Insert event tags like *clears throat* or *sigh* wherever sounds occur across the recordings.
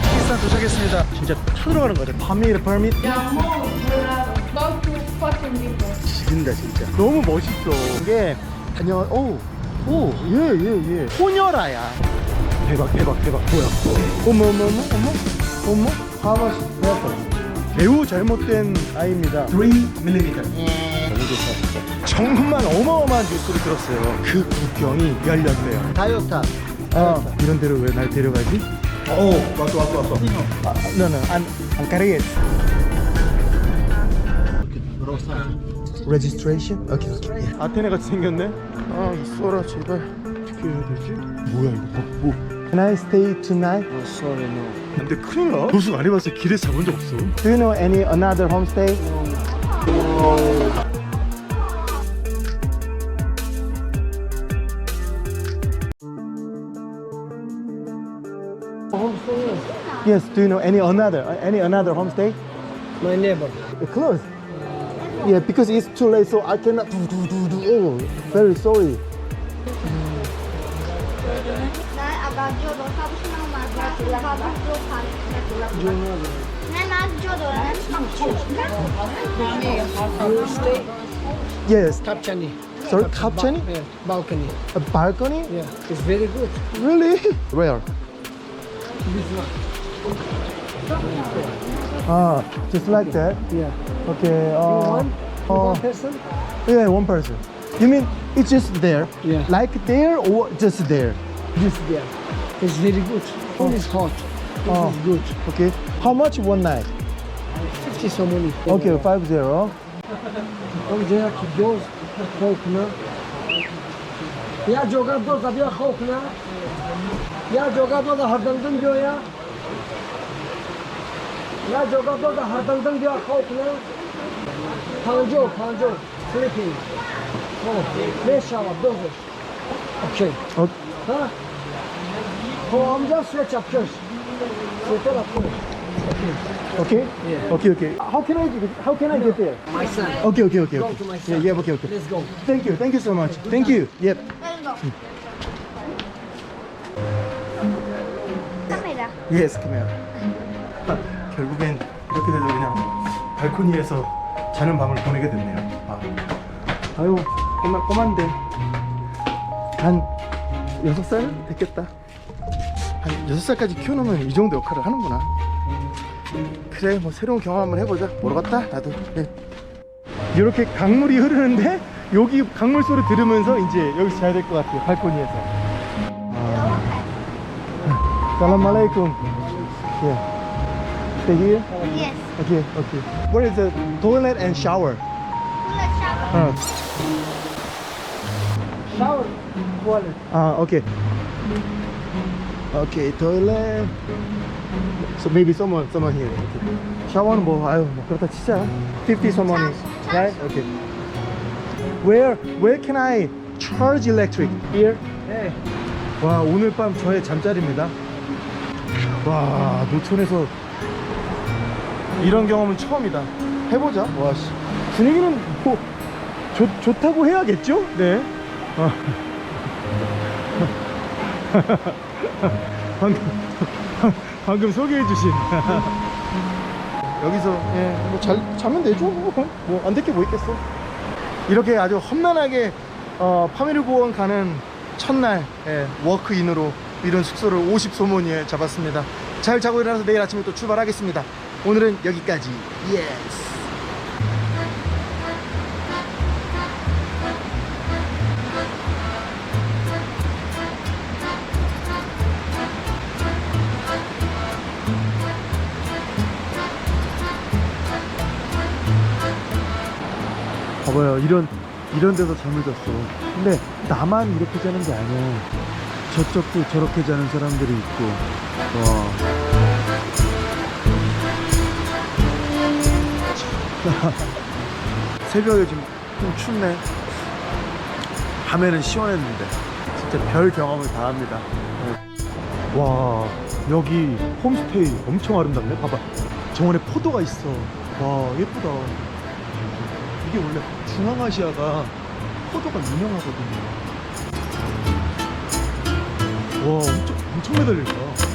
타지키스탄 도착했습니다. 진짜 쳐들어가는 거죠. 파미르 퍼밋 About to fucking people. 지린다 진짜. 너무 멋있어. 이게 다녀. 오, 오, 예, 예, 예. 호녀라야. 대박, 대박, 대박. 뭐야? 어머, 어머, 어머, 어머, 어머. 하마시 배웠다. 매우 잘못된 아이입니다. 3mm. 너무 좋다 진짜. 정말 어마어마한 뉴스를 들었어요. 그 국경이 열렸대요. 다이오타. 아, 이런 데로 왜 날 데려가지? 오, 왔어, 왔어, 왔어. 아, no, no, 안, 안 가리겠. registration? 오케이 오케이 예. 아테네 같이 생겼네 아 있어라 제발 어떻게 해야 되지? 뭐야 이거 뭐, 뭐. Can I stay tonight? 어, sorry, no. 근데 큰일 나 도수 안 해봤어 길에서 잡은 적 없어 Do you know any another homestay? Yes, do you know any another any another homestay? My neighbor. Uh, close. Yeah, because it's too late, so I cannot do do do do. Oh, very sorry. Nej, aga jodo sabu sina ma sabu jo khan. Ne na jodo ne. Yes. Kapchani. Sorry, Kapchani? Yeah, balcony. A balcony? Yeah, it's very good. Really? Where? Ah, just like that. Yeah. Okay. Uh, One, uh, one person? yeah, one person. You mean it's just there? Yeah. Like there or just there? This there. It's very good. Food is hot. This Oh. is good. Okay. How much one night? 50 so many. Okay, five zero. Ông giờ thì vô khóc nữa. Ya joga do da bir nữa. Ya joga do da hardandan diyor ya. Ya joga do da hardandan diyor khóc nữa. Panjo, panjo, sleeping. Oh, beş şava, dokuz. Okay. Okay. Ha? O amca switch yapacağız. Switch yapacağız. Okay. Yeah. Okay. Okay. How can I how can I get there? My son. Okay. Okay. Okay. Go okay. to my Yeah. son. Yeah. Okay. Okay. Let's go. Thank you. Thank you so much. Thank you. Yep. Let's go. 카메라. Yes, come here. 결국엔 이렇게 돼서 그냥 발코니에서 자는 밤을 보내게 됐네요. 아. 아유, 꼬마, 꼬만데. 한 여섯 살 됐겠다. 한 여섯 살까지 키워놓으면 이 정도 역할을 하는구나. 그래, 뭐 새로운 경험 한번 해보자. 모르겠다, 나도. 네. 이렇게 강물이 흐르는데 여기 강물 소리 들으면서 이제 여기서 자야 될 것 같아요. 발코니에서. 아. Assalamualaikum. Yeah. Stay here? Yes. Okay, okay. Where is the toilet and shower? Toilet shower. Uh, Shower. Toilet. uh, okay. Okay, toilet. So maybe someone, someone here. Okay. 샤워는 뭐, 아유, 뭐 그렇다 치자. 50 someone, right? Okay. Where, where can I charge electric? Here? Hey. 와 오늘 밤 저의 잠자리입니다 와 노천에서 이런 경험은 처음이다 해보자 와씨 분위기는 뭐 좋, 좋다고 해야겠죠? 네 어. *laughs* 방금 방금 소개해 주신 *laughs* 여기서 예, 뭐 잘 자면 되죠 뭐안 될게 뭐 있겠어 이렇게 아주 험난하게 어, 파미르 고원 가는 첫날 예, 워크인으로 이런 숙소를 50소모니에 잡았습니다. 잘 자고 일어나서 내일 아침에 또 출발하겠습니다. 오늘은 여기까지. 예스. 봐봐요. 이런 이런 데서 잠을 잤어. 근데 나만 이렇게 자는 게 아니야. 저쪽도 저렇게 자는 사람들이 있고. 와 *laughs* 새벽에 지금 좀 춥네. 밤에는 시원했는데 진짜 별 경험을 다 합니다. 와 여기 홈스테이 엄청 아름답네. 봐봐. 정원에 포도가 있어. 와 예쁘다. 이게 원래 중앙아시아가 포도가 유명하거든요. 와, 엄청, 엄청 매달린다.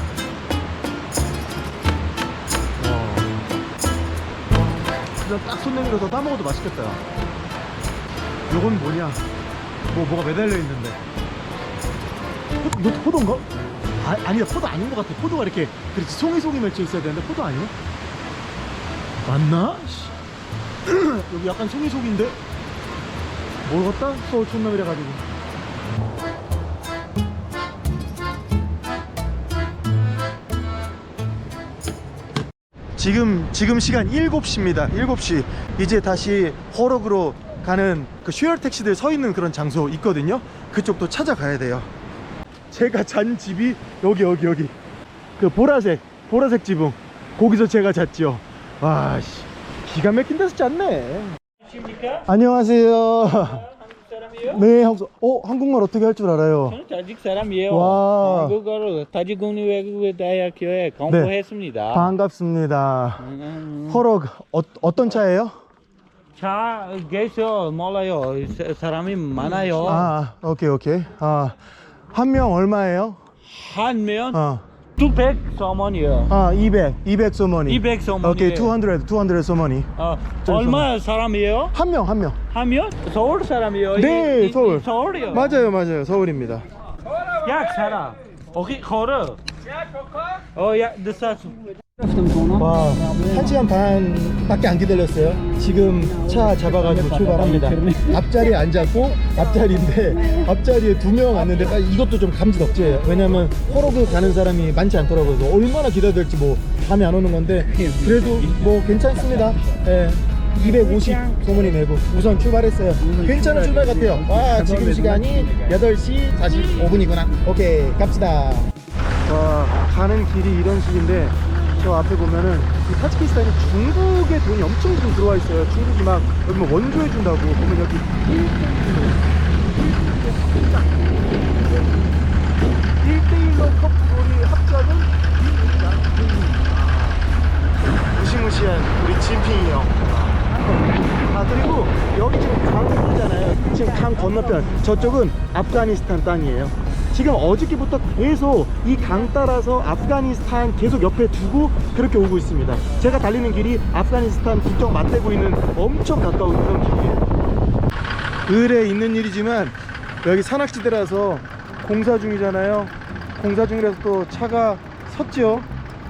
여기서 딱손 내밀어서 따먹어도 맛있겠다. 요건 뭐냐? 뭐 뭐가 매달려 있는데. 포, 이거 포도인가? 아, 아니다 포도 아닌 것 같아. 포도가 이렇게 그렇지 송이 송이 맺혀 있어야 되는데 포도 아니야? 맞나? 씨. *clears throat* 여기 약간 송이 송인데 모르겠다. 서울 촌놈이라 가지고. 지금 지금 시간 7시입니다. 7시. 이제 다시 호럭으로 가는 그 쉐어 택시들 서 있는 그런 장소 있거든요. 그쪽도 찾아가야 돼요. 제가 잔 집이 여기 여기 여기. 그 보라색 보라색 지붕. 거기서 제가 잤죠. 와 씨. 기가 막힌 데서 잤네. 안녕하세요. 사람이에요? 네, 한국 어, 한국말 어떻게 할 줄 알아요? 저는 타직 사람이에요. 와. 한국어로 타직 국립외국어 대학교에 공부했습니다. 반갑습니다. 음, 호럭 어, 어떤 차예요? 차 계셔 몰라요. 사- 사람이 많아요. 아, 오케이, 오케이. 아, 한 명 얼마예요? 한면 어. 200 소문이요. 아, 200, 200 소머니. 200 소문이에요. 오케이, 200, 200 소머니. 어, 좀 얼마 사람이에요? 한 명, 한 명. 하면 서울 사람이요. 네, 이- 이- 서울. 서울이요. 맞아요, 맞아요. 서울입니다. 약 사람. 오케이 걸어. 어, 야, 늦었어. 와, 한 시간 반밖에 안 기다렸어요. 지금 차 잡아가지고 출발합니다. 앞자리에 앉았고, 앞자리인데, 앞자리에 두 명 왔는데, 아, 이것도 좀 감지덕지예요. 왜냐면, 호로그 가는 사람이 많지 않더라고요. 얼마나 기다려야 될지 뭐, 감이 안 오는 건데, 그래도 뭐, 괜찮습니다. 예. 250 소문이 내고 우선 출발했어요. 괜찮은 출발 같아요. 와, 지금 시간이 8시 45분이구나. 오케이, 갑시다. 와 가는 길이 이런 식인데 저 앞에 보면은 이 타지키스탄이 중국에 돈이 엄청 좀 들어와 있어요. 중국이 막 여기 뭐 원조해 준다고. 보면 여기 1대1로 커플이 합작은 무시무시한 우리 진핑이 형. 아 그리고 여기 지금 강이잖아요. 지금 강 건너편. 저쪽은 아프가니스탄 땅이에요 지금 어저께부터 계속 이 강 따라서 아프가니스탄 계속 옆에 두고 그렇게 오고 있습니다. 제가 달리는 길이 아프가니스탄 국경 맞대고 있는 엄청 가까운 그런 길이에요. 을에 있는 일이지만 여기 산악지대라서 공사 중이잖아요. 공사 중이라서 또 차가 섰죠.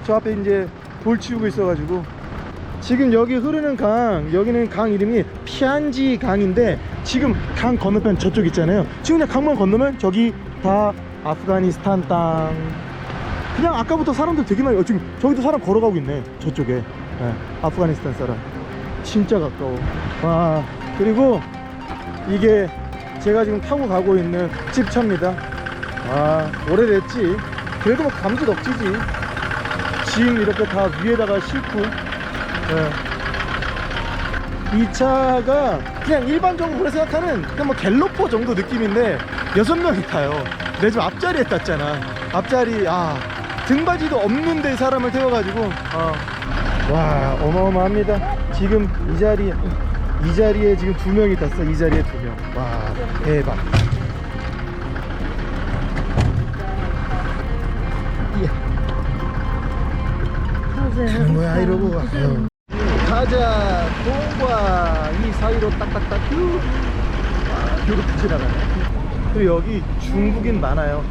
저 앞에 이제 돌 치우고 있어가지고. 지금 여기 흐르는 강 여기는 강 이름이 피안지 강인데 지금 강 건너편 저쪽 있잖아요. 지금 그냥 강만 건너면 저기 다 아프가니스탄 땅. 그냥 아까부터 사람들 되게 많이 어, 지금 저기도 사람 걸어가고 있네 저쪽에. 예, 아프가니스탄 사람. 진짜 가까워. 와 그리고 이게 제가 지금 타고 가고 있는 집차입니다. 아 오래됐지? 그래도 뭐 감지 넉지지. 짐 이렇게 다 위에다가 싣고 네. 이 차가 그냥 일반적으로 생각하는 그냥 뭐 갤로퍼 정도 느낌인데 여섯 명이 타요. 내 집 앞자리에 탔잖아. 앞자리 아 등받이도 없는데 사람을 태워가지고 어. 와 어마어마합니다. 지금 이 자리 이 자리에 지금 두 명이 탔어. 이 자리에 두 명. 와 대박. 예. 가는 거야 이러고 아유. 가자 동과 이 사이로 딱딱딱 쭉 와, 이렇게 지나가네 그리고 여기 중국인 많아요.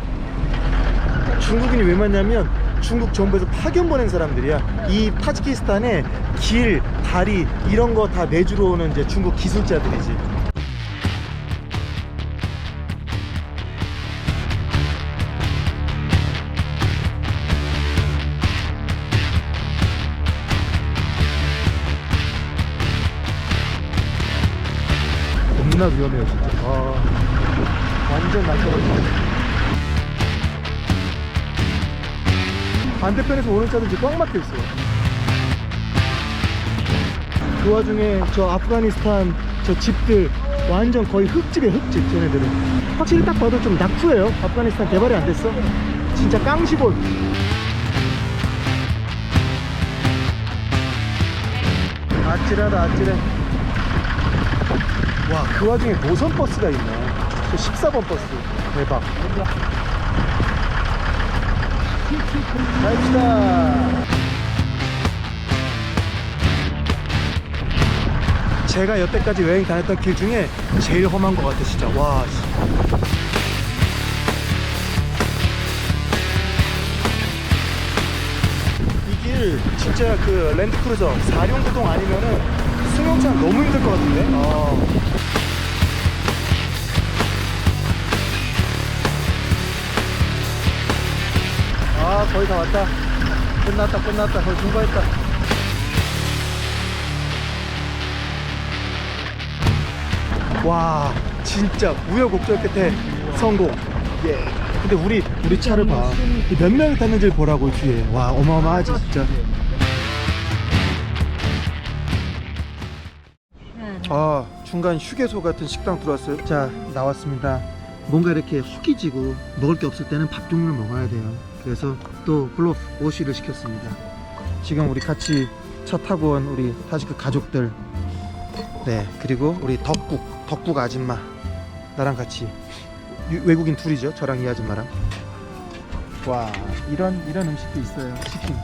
중국인이 왜 많냐면 중국 정부에서 파견 보낸 사람들이야. 이 타지키스탄에 길, 다리 이런 거 다 내주러 오는 이제 중국 기술자들이지. 겁나 위험해요 진짜. 아, 완전 날카로워 반대편에서 오는 차도 이제 꽉 막혀 있어요. 그 와중에 저 아프가니스탄 저 집들 완전 거의 흙집에 흙집 쟤네들은. 확실히 딱 봐도 좀 낙후해요. 아프가니스탄 개발이 안 됐어. 진짜 깡시골. 아찔하다 아찔해. 와 그 와중에 노선 버스가 있네 저 14번 버스. 대박. 갑시다. 제가 여태까지 여행 다녔던 길 중에 제일 험한 것 같아 진짜 와 씨. 이길 진짜 그 랜드크루저 4륜 구동 아니면은 승용차 너무 힘들 것 같은데? 아. 아 거의 다 왔다. 끝났다 끝났다. 거의 통과했다. 와 진짜 우여곡절 끝에 성공. 예. 근데 우리 우리 차를 봐몇 명이 탔는지 를 보라고 뒤에. 와 어마어마하지 진짜. 아 중간 휴게소 같은 식당 들어왔어요. 자 나왔습니다. 뭔가 이렇게 허기지고 먹을 게 없을 때는 밥 종류를 먹어야 돼요. 그래서 또 블로프 오시를 시켰습니다. 지금 우리 같이 차 타고 온 우리 타지크 가족들 네 그리고 우리 덕국 덕국 아줌마 나랑 같이 유- 외국인 둘이죠 저랑 이 아줌마랑. 와 이런 이런 음식도 있어요 치킨.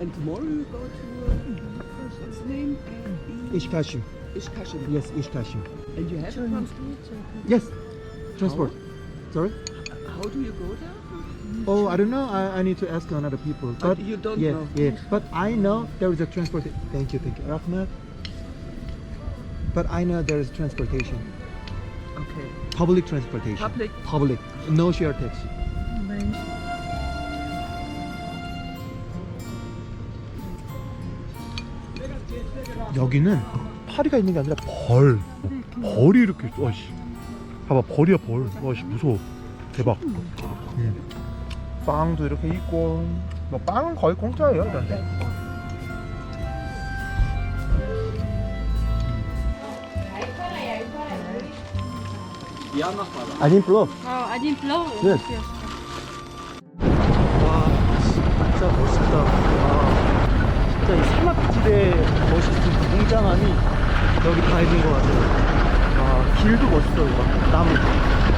And tomorrow you go to uh, what's name? 이시카슈 Ishkashim. yes 이시카슈 And you have transport? yes transport. Sorry How do you go there? Oh, I don't know. I, I need to ask another people. Uh, But you don't yeah, know. yeah. But I know there is a transport. Thank you, thank you, Ahmed. But I know there is transportation, Okay. public transportation. Public. Public. No share taxi. 여기는 파리가 있는 게 아니라 벌. 벌이 이렇게 와씨. 봐봐 벌이야 벌. 와씨 무서워. 대박. 음. 예. 빵도 이렇게 있고, 뭐 빵은 거의 공짜예요, 이런데. 음. 아닌 플러. 어, 아, 아닌 플러. 네. 와, 진짜 멋있다. 와, 진짜 이 산악지대의 멋있는 그 공장함이 여기 다 있는 것 같아요. 와, 길도 멋있어요, 막 나무.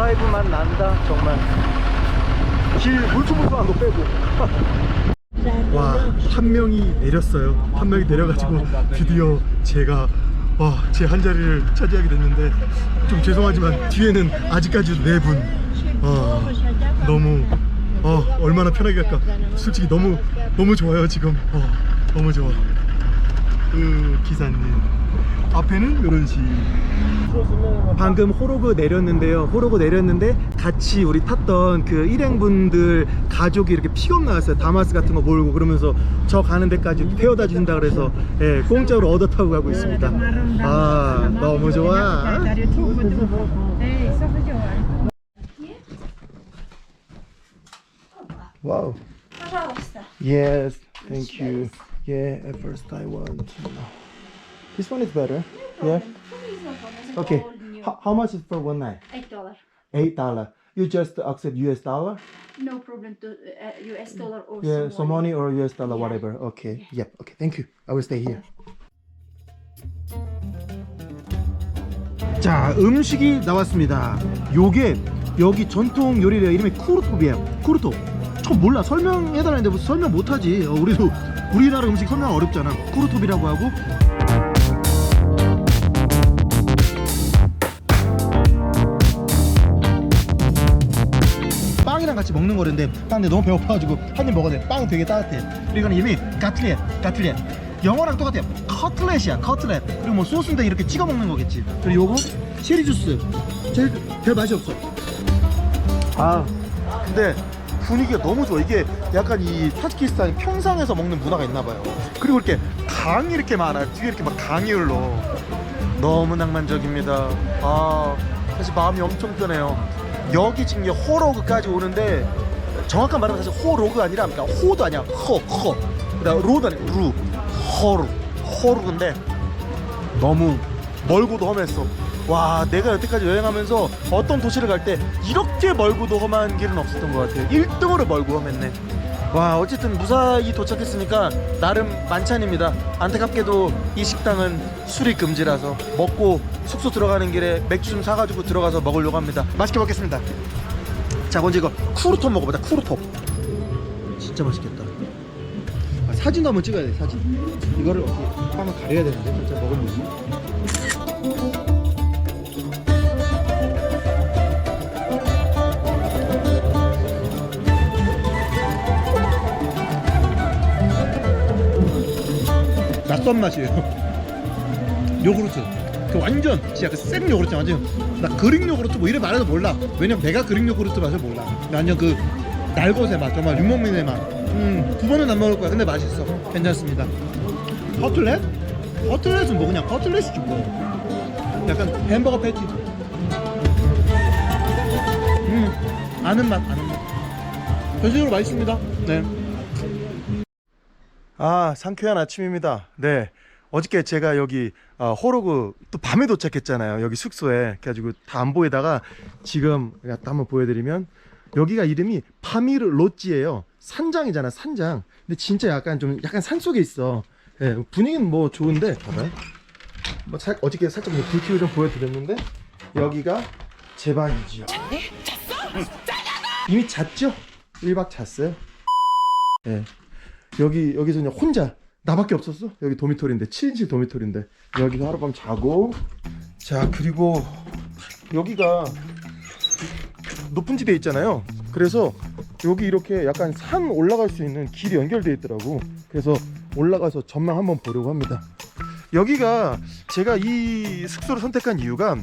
드라이브만 난다 정말. 길 물퉁물퉁한 거 빼고. 와 한 명이 내렸어요. 한 명이 내려가지고 드디어 제가 와, 제 한 자리를 차지하게 됐는데 좀 죄송하지만 뒤에는 아직까지도 네 분. 어, 너무 어, 얼마나 편하게 갈까. 솔직히 너무 너무 좋아요 지금. 어, 너무 좋아. 그 기사님 앞에는 이런 식. 방금 호로그 내렸는데요. 호로그 내렸는데 같이 우리 탔던 그 일행분들 가족이 이렇게 픽업 나왔어요. 다마스 같은 거 몰고 그러면서 저 가는 데까지 태워다 준다 그래서 예, 공짜로 얻어 타고 가고 있습니다. 아 너무 좋아. 와우. Yes, thank you. Yeah, at first I want. This one is better. Yeah. Okay. How, how much is for one night? Eight dollar. Eight dollar. You just accept US dollar? No problem to uh, US dollar or Yeah, money or US dollar, Yeah. whatever. Okay. Yep. Okay. Thank you. I will stay here. 자, 음식이 나왔습니다. 요게 여기 전통 요리래요. 이름이 쿠르톱이에요. 쿠르톱. 처음 몰라. 설명해달라는데 무슨 설명 못하지. 어, 우리도 우리나라 음식 설명 어렵잖아. 쿠르톱이라고 하고 같이 먹는 거는데 빵 근데 너무 배고파가지고 한 입 먹어야 돼. 빵 되게 따뜻해. 그리고 이거는 이미 가틀렛, 가틀렛. 영어랑 똑같아요. 커틀렛이야, 커틀렛. 그리고 뭐 소스인데 이렇게 찍어 먹는 거겠지. 그리고 요거 체리 주스. 제일 별 맛이 없어. 아, 근데 분위기가 너무 좋아. 이게 약간 이 타지키스탄이 평상에서 먹는 문화가 있나 봐요. 그리고 이렇게 강이 이렇게 많아요. 뒤에 이렇게 막 강이 흘러. 너무 낭만적입니다. 아, 사실 마음이 엄청 편해요. 여기 지금 이 호로그까지 오는데 정확한 말은 사실 호로그 아니라 그러니까 호도 아니야. 허, 허. 그다음 로도 아니야. 루. 허루. 호르그인데 너무 멀고도 험했어. 와, 내가 여태까지 여행하면서 어떤 도시를 갈 때 이렇게 멀고도 험한 길은 없었던 것 같아요. 1등으로 멀고 험했네. 와, 어쨌든 무사히 도착했으니까 나름 만찬입니다. 안타깝게도 이 식당은 술이 금지라서 먹고 숙소 들어가는 길에 맥주 좀 사가지고 들어가서 먹으려고 합니다. 맛있게 먹겠습니다. 자, 먼저 이거 쿠르톱 먹어보자. 쿠르톱. 진짜 맛있겠다. 아, 사진도 한번 찍어야 돼 사진 이거를 어떻게 빵을 가려야 되는데 진짜 먹어보지 낯선 맛이에요. 요구르트. 그 완전 진짜 그생 요구르트 완전 나 그릭 요구르트 뭐 이래 말해도 몰라. 왜냐면 내가 그릭 요구르트 맛을 몰라. 완전 그 날것의 맛 정말 윤목민의 맛 음 두 번은 안 먹을 거야. 근데 맛있어. 괜찮습니다. 커틀렛? 커틀렛은 뭐 그냥 커틀렛이지 뭐. 약간 햄버거 패티. 음 아는 맛 아는 맛. 전체적으로 맛있습니다. 네 아, 상쾌한 아침입니다. 네. 어저께 제가 여기 아, 호로그 또 밤에 도착했잖아요. 여기 숙소에. 그래가지고 다 안 보이다가 지금 한번 보여드리면 여기가 이름이 파미르 로찌예요. 산장이잖아, 산장. 근데 진짜 약간 좀 약간 산 속에 있어. 예, 분위기는 뭐 좋은데 봐봐요. 뭐 살, 어저께 살짝 뭐 불티를 좀 보여드렸는데 여기가 제 방이지요. 이미 잤죠? 1박 잤어요. 예. 여기 여기서 그냥 혼자 나밖에 없었어. 여기 도미토리인데 7인실 도미토리인데 여기서 하룻밤 자고 자 그리고 여기가 높은 지대 있잖아요. 그래서 여기 이렇게 약간 산 올라갈 수 있는 길이 연결돼 있더라고. 그래서 올라가서 전망 한번 보려고 합니다. 여기가 제가 이 숙소를 선택한 이유가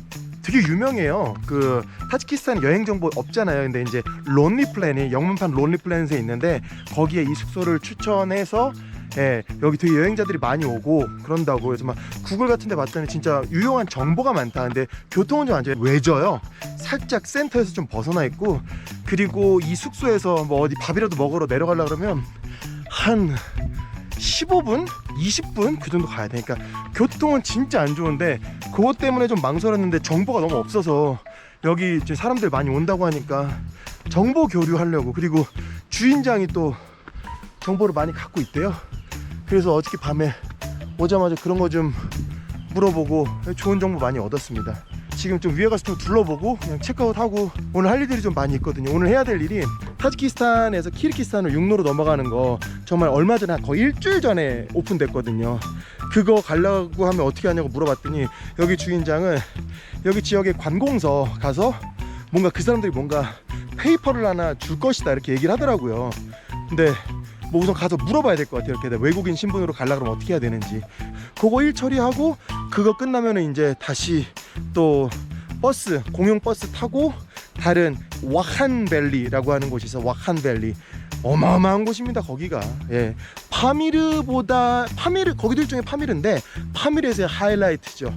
되게 유명해요. 그 타지키스탄 여행 정보 없잖아요. 근데 이제 론리 플랜이 영문판 론리 플랜에 있는데 거기에 이 숙소를 추천해서 예, 여기 되게 여행자들이 많이 오고 그런다고 그래서 막 구글 같은 데 봤더니 진짜 유용한 정보가 많다. 근데 교통은 좀안 좋아요. 외져요. 살짝 센터에서 좀 벗어나 있고 그리고 이 숙소에서 뭐 어디 밥이라도 먹으러 내려가려 그러면 한 15분? 20분? 그 정도 가야 되니까 교통은 진짜 안 좋은데 그것 때문에 좀 망설였는데 정보가 너무 없어서 여기 이제 사람들 많이 온다고 하니까 정보 교류하려고 그리고 주인장이 또 정보를 많이 갖고 있대요 그래서 어저께 밤에 오자마자 그런 거 좀 물어보고 좋은 정보 많이 얻었습니다 지금 좀 위에 가서 좀 둘러보고 그냥 체크아웃하고 오늘 할 일들이 좀 많이 있거든요 오늘 해야 될 일이 타지키스탄에서 키르키스탄으로 육로로 넘어가는 거 정말 얼마 전에 한 거의 일주일 전에 오픈됐거든요. 그거 가려고 하면 어떻게 하냐고 물어봤더니 여기 주인장은 여기 지역의 관공서 가서 뭔가 그 사람들이 뭔가 페이퍼를 하나 줄 것이다 이렇게 얘기를 하더라고요. 근데 뭐 우선 가서 물어봐야 될 것 같아요. 이렇게 외국인 신분으로 가려고 그러면 어떻게 해야 되는지. 그거 일 처리하고 그거 끝나면은 이제 다시 또 버스 공용 버스 타고 다른 와한밸리라고 하는 곳이 있어 와한밸리. 어마어마한 곳입니다 거기가. 예. 파미르보다 파미르 거기도 일종의 파미르인데 파미르에서의 하이라이트죠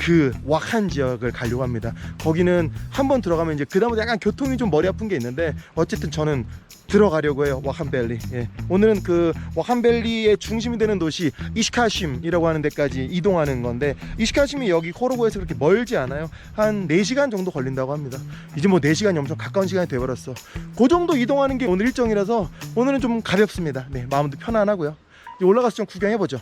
그 와한 지역을 가려고 합니다. 거기는 한번 들어가면 이제 그 다음부터 약간 교통이 좀 머리 아픈 게 있는데 어쨌든 저는 들어가려고 해요 와한밸리. 예. 오늘은 그 와한밸리의 중심이 되는 도시 이시카심이라고 하는 데까지 이동하는 건데 이시카심이 여기 코로고에서 그렇게 멀지 않아요. 한 4시간 정도 걸린다고 합니다. 이제 뭐 4시간이 엄청 가까운 시간이 돼 버렸어. 그 정도 이동하는 게 오늘 일정이라서 오늘은 좀 가볍습니다. 네 마음도 편안하고요. 올라가서 좀 구경해 보죠.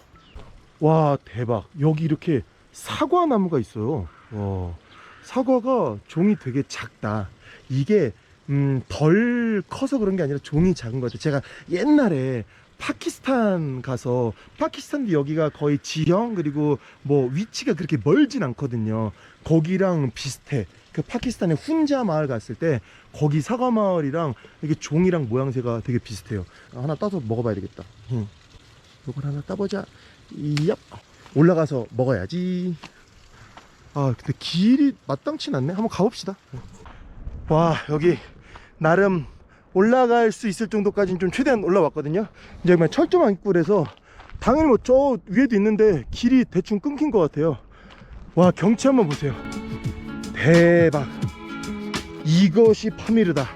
와 대박. 여기 이렇게 사과 나무가 있어요 와 사과가 종이 되게 작다 이게 음, 덜 커서 그런 게 아니라 종이 작은 것 같아요. 제가 옛날에 파키스탄 가서 파키스탄도 여기가 거의 지형 그리고 뭐 위치가 그렇게 멀진 않거든요. 거기랑 비슷해. 그 파키스탄의 훈자 마을 갔을 때 거기 사과 마을이랑 이게 종이랑 모양새가 되게 비슷해요. 하나 따서 먹어봐야 되겠다. 응. 이걸 하나 따보자. 얍. 올라가서 먹어야지. 아 근데 길이 마땅치 않네. 한번 가봅시다. 와 여기 나름 올라갈 수 있을 정도까지는 좀 최대한 올라왔거든요 이제 그냥 철조망 있고 그래서 당연히 뭐 저 위에도 있는데 길이 대충 끊긴 것 같아요 와 경치 한번 보세요 대박 이것이 파미르다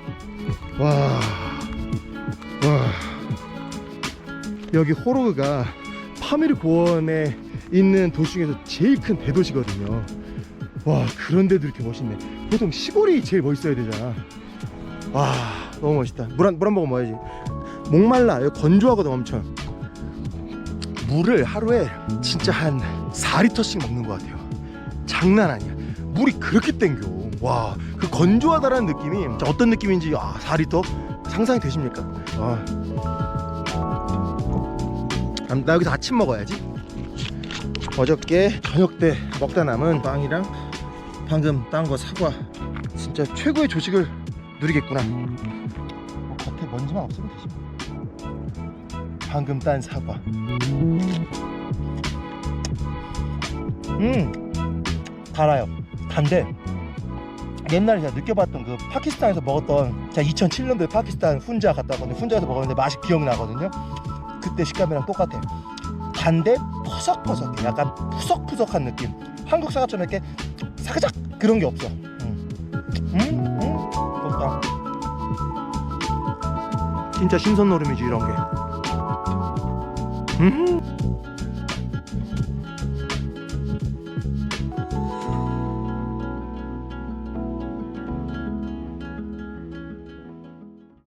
와, 와. 여기 호로그가 파미르 고원에 있는 도시 중에서 제일 큰 대도시거든요. 와 그런데도 이렇게 멋있네. 보통 시골이 제일 멋있어야 되잖아. 와 너무 멋있다. 물 한 물 한 모금 먹어야지. 목말라 여기 건조하거든 엄청. 물을 하루에 진짜 한 4리터씩 먹는 것 같아요. 장난 아니야. 물이 그렇게 땡겨. 와 그 건조하다라는 느낌이 어떤 느낌인지 아 4리터? 상상이 되십니까? 아. 아, 나 여기서 아침 먹어야지. 어저께 저녁 때 먹다 남은 빵이랑 방금 딴 거 사과. 진짜 최고의 조식을 누리겠구나. 뭐 겉에 먼지만 없으면 되지. 뭐. 방금 딴 사과. 음, 달아요. 단데 옛날에 제가 느껴봤던 그 파키스탄에서 먹었던 제가 2007년도에 파키스탄 훈자 갔다 왔거든요. 훈자에서 먹었는데 맛이 기억나거든요. 그때 식감이랑 똑같아. 단데 퍼석퍼석해. 약간 푸석푸석한 느낌. 한국 사과처럼 이렇게 사그작 그런 게 없어. 음, 음, 음, 좋다. 진짜 신선 노름이지 이런 게. 음.